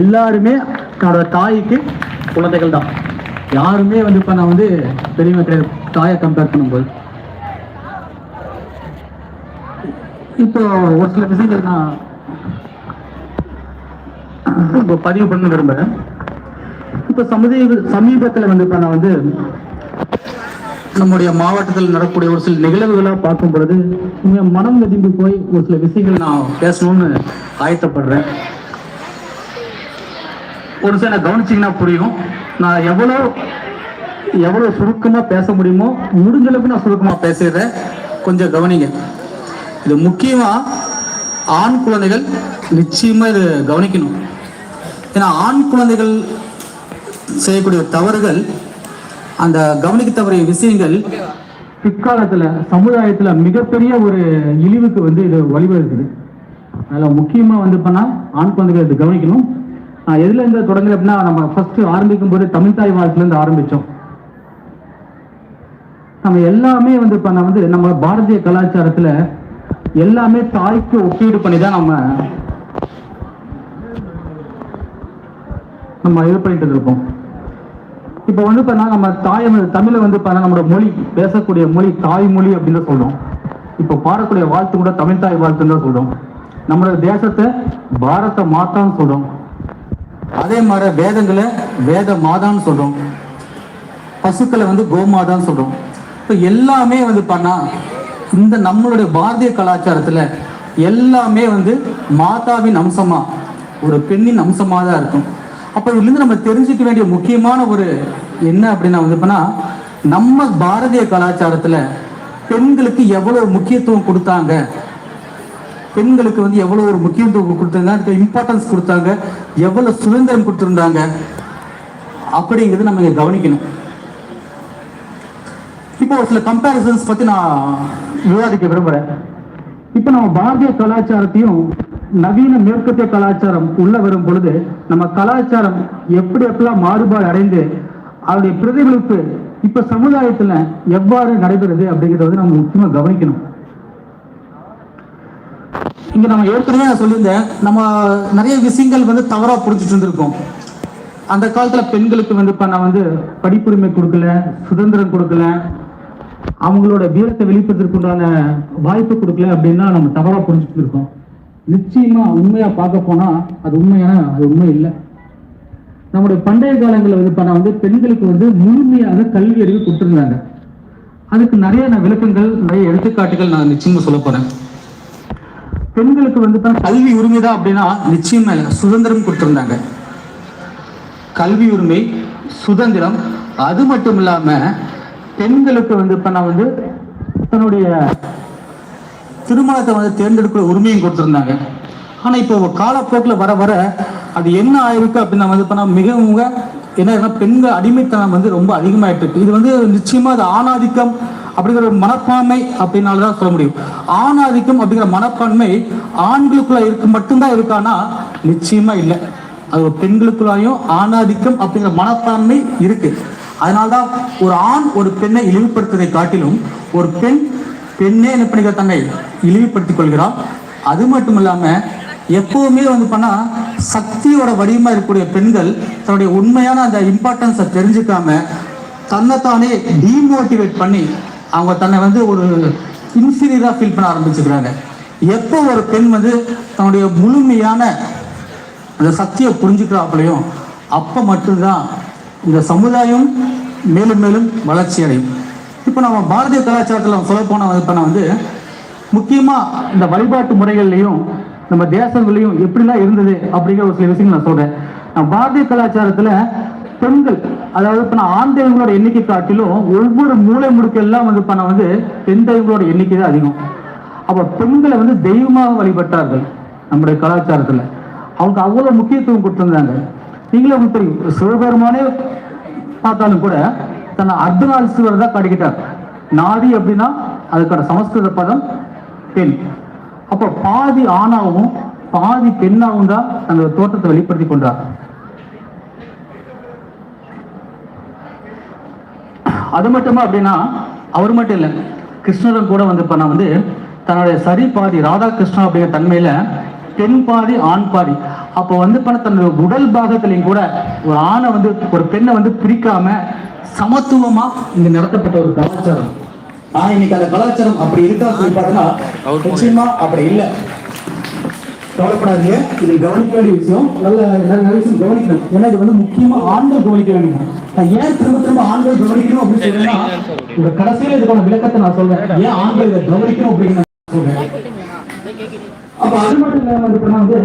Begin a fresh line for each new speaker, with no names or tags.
எல்லாருமே தன்னோட தாய்க்கு குழந்தைகள் தான் யாருமே வந்து இப்ப நான் வந்து பெரியவங்க கிடையாது தாயை கம்பேர் பண்ணும்போது. இப்போ ஒரு சில விஷயங்கள் நான் இப்போ பதிவு பண்ண விரும்புறேன். இப்போ சமீப சமீபத்தில் வந்து இப்போ நான் வந்து நம்முடைய மாவட்டத்தில் நடக்கக்கூடிய ஒரு சில நிகழ்வுகளாக பார்க்கும் பொழுது உண்மையா மனம் வெதும்பி போய் ஒரு சில விஷயங்கள் நான் பேசணும்னு ஆயத்தப்படுறேன். ஒரு சில கவனிச்சிங்கன்னா புரியும். நான் எவ்வளோ எவ்வளோ சுருக்கமாக பேச முடியுமோ முடிஞ்சளவுக்கு நான் சுருக்கமாக பேசிடுறேன். கொஞ்சம் கவனிங்க. இது முக்கியமாக ஆண் குழந்தைகள் நிச்சயமாக இது கவனிக்கணும். ஏன்னா ஆண் குழந்தைகள் செய்யக்கூடிய தவறுகள் அந்த கவனிக்க தவறிய விஷயங்கள் பிற்காலத்தில் சமுதாயத்தில் மிகப்பெரிய ஒரு இழிவுக்கு வந்து இது வழிவகுக்குது. அதில் முக்கியமாக வந்து பண்ணால் ஆண் குழந்தைகள் இது கவனிக்கணும். எதுல இருந்து தொடங்குறேன் அப்படின்னா நம்ம ஃபர்ஸ்ட் ஆரம்பிக்கும் போது தமிழ் தாய் வாழ்த்துல இருந்து ஆரம்பிச்சோம். நம்ம எல்லாமே வந்து இப்ப வந்து நம்ம பாரதிய கலாச்சாரத்துல எல்லாமே தாய்க்கு ஒப்பீடு பண்ணி தான் நம்ம நம்ம இது பண்ணிட்டு இருக்கோம் இப்போ வந்து பார்த்தா நம்ம தாய் தமிழை வந்து பார்த்தா நம்மளோட மொழி பேசக்கூடிய மொழி தாய்மொழி அப்படின்னு தான் சொல்றோம். இப்போ பாடக்கூடிய வாழ்த்து கூட தமிழ் தாய் வாழ்த்துன்னு தான் சொல்றோம். நம்மளோட தேசத்தை பாரத மாத்தான்னு சொல்றோம். அதே மாதிரி வேதங்களை வேத மாதான்னு சொல்கிறோம் பசுக்களை வந்து கோமாதான்னு சொல்கிறோம் இப்போ எல்லாமே வந்து பண்ணா இந்த நம்மளுடைய பாரதிய கலாச்சாரத்தில் எல்லாமே வந்து மாதாவின் அம்சமாக ஒரு பெண்ணின் அம்சமாக தான் இருக்கும். அப்போ இதுலேருந்து நம்ம தெரிஞ்சுக்க வேண்டிய முக்கியமான ஒரு என்ன அப்படின்னா வந்து பண்ணா நம்ம பாரதிய கலாச்சாரத்தில் பெண்களுக்கு எவ்வளோ முக்கியத்துவம் கொடுத்தாங்க பெண்களுக்கு வந்து எவ்வளவு ஒரு முக்கியத்துவம் கொடுத்தாங்க இம்பார்ட்டன்ஸ் கொடுத்தாங்க எவ்வளவு சுதந்திரம் கொடுத்திருந்தாங்க அப்படிங்கிறது நம்ம இங்கே கவனிக்கணும். இப்போ ஒரு சில கம்பேரிசன்ஸ் பத்தி நான் விவாதிக்க விரும்புறேன். இப்போ நம்ம பாரதிய கலாச்சாரத்தையும் நவீன மேற்கத்திய கலாச்சாரம் உள்ள வரும் பொழுது நம்ம கலாச்சாரம் எப்படி எப்படிலாம் மாறுபாடு அடைந்து அதனுடைய பிரதிபலிப்பு இப்ப சமுதாயத்துல எவ்வாறு நடைபெறுது அப்படிங்கறத வந்து நம்ம முக்கியமா கவனிக்கணும். இங்கே நம்ம ஏற்கனவே நான் சொல்லியிருந்தேன் நம்ம நிறைய விஷயங்கள் வந்து தவறாக புரிஞ்சுட்டு இருந்திருக்கோம். அந்த காலத்தில் பெண்களுக்கு வந்து இப்போ நான் வந்து படிப்புரிமை கொடுக்கல சுதந்திரம் கொடுக்கல அவங்களோட வீரத்தை வெளிப்படுத்துறதுக்கு உண்டான வாய்ப்பு கொடுக்கல அப்படின்னா நம்ம தவறாக புரிஞ்சுட்டு இருக்கோம். நிச்சயமாக உண்மையாக பார்க்க போனால் அது உண்மையான அது உண்மை இல்லை. நம்முடைய பண்டைய காலங்களில் வந்து இப்போ வந்து பெண்களுக்கு வந்து முழுமையாக கல்வி அறிவு கொடுத்துருந்தாங்க. அதுக்கு நிறைய நான் விளக்கங்கள் நிறைய எடுத்துக்காட்டுகள் நான் நிச்சயமாக சொல்ல போகிறேன் பெண்களுக்கு வந்து கல்வி உரிமை தான் அப்படின்னா நிச்சயமா இல்லை சுதந்திரம் கொடுத்துருந்தாங்க. கல்வி உரிமை சுதந்திரம் அது மட்டும் இல்லாம பெண்களுக்கு வந்து இப்ப நான் வந்து தன்னுடைய திருமணத்தை வந்து தேர்ந்தெடுக்கிற உரிமையும் கொடுத்துருந்தாங்க. ஆனா இப்போ காலப்போக்கில் வர வர அது என்ன ஆயிருக்கு அப்படின்னா வந்து பண்ணா மிகவும் என்ன பெண்கள் அடிமைத்தனம் வந்து ரொம்ப அதிகமாயிட்டு இருக்கு. இது வந்து நிச்சயமா அது ஆணாதிக்கம் அப்படிங்கிற ஒரு மனப்பான்மை அப்படின்னால தான் சொல்ல முடியும். ஆண் ஆதிக்கம் அப்படிங்கிற மனப்பான்மை ஆண்களுக்குள்ள இருக்கு மட்டும்தான் இருக்கானா நிச்சயமா இல்லை. அது பெண்களுக்குள்ளாயும் ஆணாதிக்கம் அப்படிங்கிற மனப்பான்மை இருக்கு. அதனால்தான் ஒரு ஆண் ஒரு பெண்ணை இழிவுபடுத்துவதை காட்டிலும் ஒரு பெண் பெண்ணே என்ன பண்ணிக்கிற தன்னை இழிவுபடுத்திக் கொள்கிறான் அது மட்டும் இல்லாம எப்பவுமே வந்து பண்ணா சக்தியோட வடிவமா இருக்கக்கூடிய பெண்கள் தன்னுடைய உண்மையான அந்த இம்பார்ட்டன்ஸை தெரிஞ்சுக்காம தன்னைத்தானே டீமோட்டிவேட் பண்ணி அவங்க தன்னை வந்து ஒரு இன்ஃபீரியராக ஃபீல் பண்ண ஆரம்பிச்சுக்கிறாங்க. எப்போ ஒரு பெண் வந்து தன்னுடைய முழுமையான அந்த சக்தியை புரிஞ்சுக்கிறாப்புலையும் அப்போ மட்டும்தான் இந்த சமுதாயம் மேலும் மேலும் வளர்ச்சி அடையும். இப்போ நம்ம பாரதிய கலாச்சாரத்தில் சொல்ல போன இப்போ வந்து முக்கியமா இந்த வழிபாட்டு முறைகள்லையும் நம்ம தேசங்களையும் எப்படிலாம் இருந்தது அப்படிங்கிற ஒரு சில விஷயங்கள் நான் சொல்கிறேன் நம்ம பாரதிய கலாச்சாரத்தில் பெண்கள் அதாவது இப்ப நான் ஆண் தெய்வங்களோட எண்ணிக்கை காட்டிலும் ஒவ்வொரு மூளை முடுக்கெல்லாம் வந்து பண்ண வந்து பெண் தெய்வங்களோட எண்ணிக்கை தான் அதிகம். அப்ப பெண்களை வந்து தெய்வமாக வழிபட்டார்கள் நம்முடைய கலாச்சாரத்துல. அவங்க அவ்வளவு முக்கியத்துவம் கொடுத்திருந்தாங்க. நீங்களே உங்களுக்கு தெரியும் சிவபெருமானே பார்த்தாலும் கூட தன்னை அர்த்தநாரீஸ்வரர் தான் காட்டிக்கிட்டார். நாதி அப்படின்னா அதுக்கான சமஸ்கிருத பதம் பெண். அப்போ பாதி ஆணாகவும் பாதி பெண்ணாகவும் தான் தன்னோட தோற்றத்தை வெளிப்படுத்தி கொண்டார். அது மட்டுமா அப்படின்னா அவர் மட்டும் இல்லை. கிருஷ்ணரும் கூட வந்து இப்ப நான் வந்து தன்னுடைய சரி பாதி ராதா கிருஷ்ணா அப்படிங்கிற தன்மையில பெண் பாதி ஆண் பாதி. அப்போ வந்து பண்ண தன்னோட உடல் பாகத்திலையும் கூட ஒரு ஆணை வந்து ஒரு பெண்ணை வந்து பிரிக்காம சமத்துவமா இங்க நடத்தப்பட்ட ஒரு கலாச்சாரம். ஆனா இன்னைக்கு அந்த கலாச்சாரம் அப்படி இருக்கா சொல்லி பார்த்தீங்கன்னா நிச்சயமா அப்படி இல்லை. கவலைப்படாதீங்க. இது கவனிக்க வேண்டிய விஷயம். நல்ல நல்ல விஷயம். கவனிக்கணும். ஏன்னா இது வந்து முக்கியமா ஆண்கள் கவனிக்க வேண்டும் நான் ஏன் திரும்ப திரும்ப ஆண்கள் கவனிக்கணும் அப்படின்னு சொல்றேன்னா இந்த கடைசியில இதுக்கான விளக்கத்தை நான் சொல்றேன். ஏன் ஆண்கள் இதை கவனிக்கணும் அப்படின்னு சொல்றேன். அப்ப அது மட்டும் இல்லாம வந்து இப்ப நான் வந்து